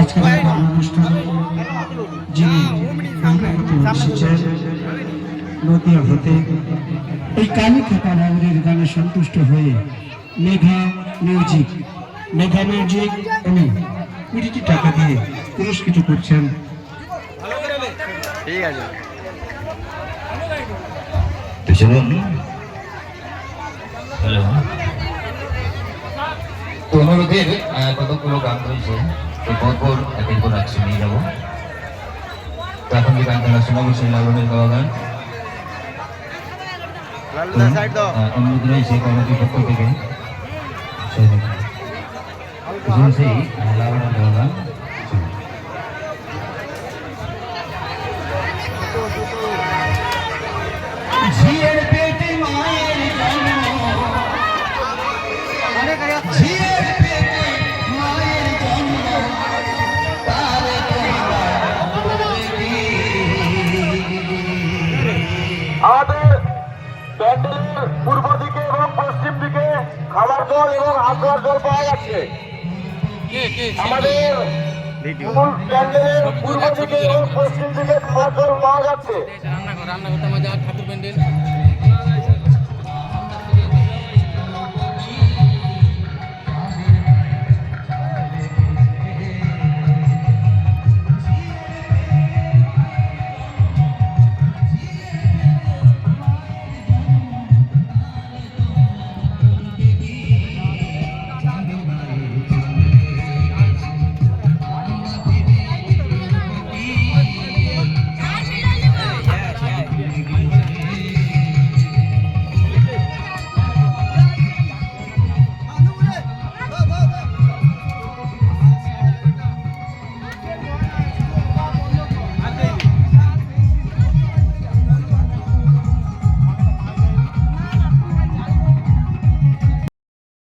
আজকের অনুষ্ঠানে যিনি নামকরণ এসেছেন নদিয়া হতে এই কালী খেপা গানে সন্তুষ্ট হয়ে মেঘা মিউজিক। মেঘা মিউজিক উনি কুড়িটি টাকা দিয়ে পুরস্কৃত করছেন। ঠিক আছে। অনুরোধের কতগুলো গান রয়েছে তো পরপর এক এক করে আজকে নিয়ে যাব। তো এখন যে গানটা শোনাবো সেই লালনের গাওয়া গান। অনুরোধ রয়েছে কমিটির পক্ষ থেকে। সেই লালনের গাওয়া গান। ঝিয়ের প্যান্ডেলের পূর্ব দিকে এবং পশ্চিম দিকে খাবার জল এবং আগ্রার জল পাওয়া যাচ্ছে। আমাদের মূল প্যান্ডেলের পূর্ব দিকে এবং পশ্চিম দিকে খাবার জল পাওয়া যাচ্ছে। রান্না রান্না করতে আমাদের ঠাকুর প্যান্ডেল।